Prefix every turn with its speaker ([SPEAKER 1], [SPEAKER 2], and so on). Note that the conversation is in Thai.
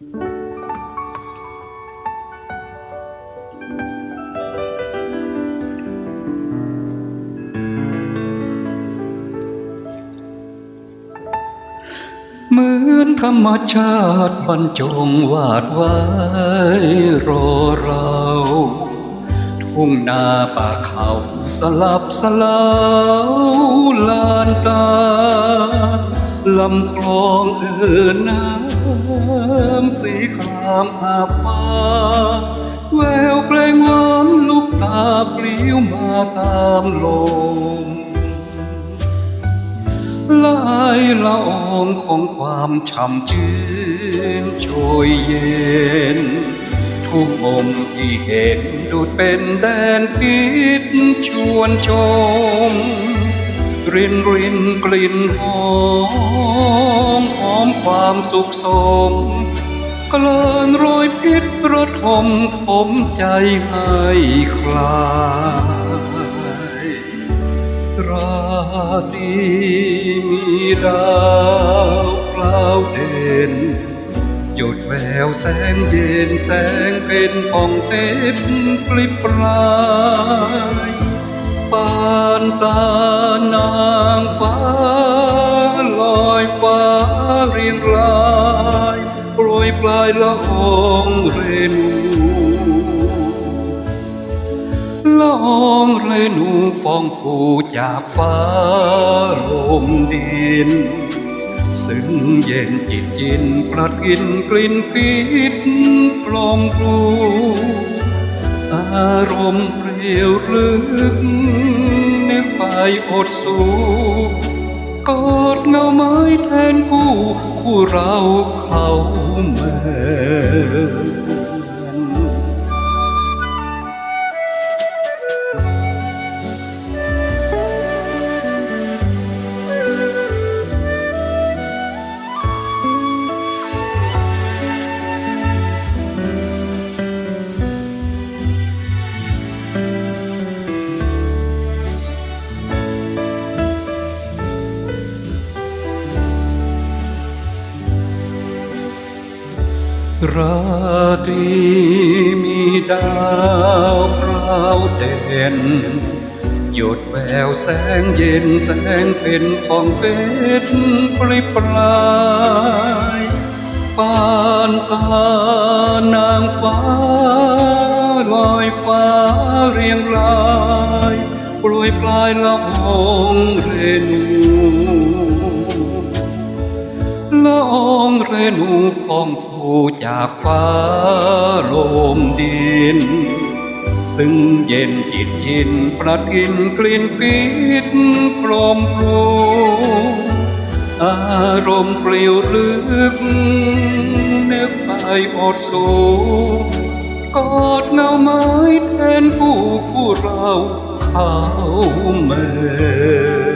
[SPEAKER 1] เหมือนธรรมชาติบรรจงวาดไว้รอเราทุ่งนาป่าเขาสลับสลาวลานตา ลำคลองเอ่อน้ำสีครามอาบฟ้า แววเพลงหวานลูกตาปลิวมาตามลมลายละอองของความช่ำชื่นโชยเย็น ทุกมุมที่เห็นดูดเป็นแดนพิษชวนชม รินรินกลิ่นหอมหอมความสุขสมกลานรอยพิษระทมผมใจให้คลายราตรีมีดาวคราวเด่นหยดแววแสงเย็นแสงเป็นผ่องเพชรปลิบปลาย ปานตานางฟ้าลอยฟ้าเรียงรายโปรยปลายละอองเรนูละอองเรนูฟองฟูจากฟ้าลมดินซึ่งเย็นจิตจินปลัดกินกลิ่นพิษกลมกลูอารมณ์เร ยวลึก นึกไปอดสูกอดเงาไม้แทนผู้คู่เราเขาเมือ ราตรีมีดาวคราวเด่น หยดแววแสงเย็นแสงเป็นของเพชรปริปรายปานตานางฟ้าลอยฟ้าเรียงรายโปรยปลายละองเรนู ละอองเรนูฟองฟูจากฟ้าลมดิน ซึ่งเย็นจิตจินประทินกลิ่นพิษกลมกลูอารมณ์เปลี่ยวลึกนึกไปอดสูกอดเงาไม้แทนผู้คู่เราเข้าเมือ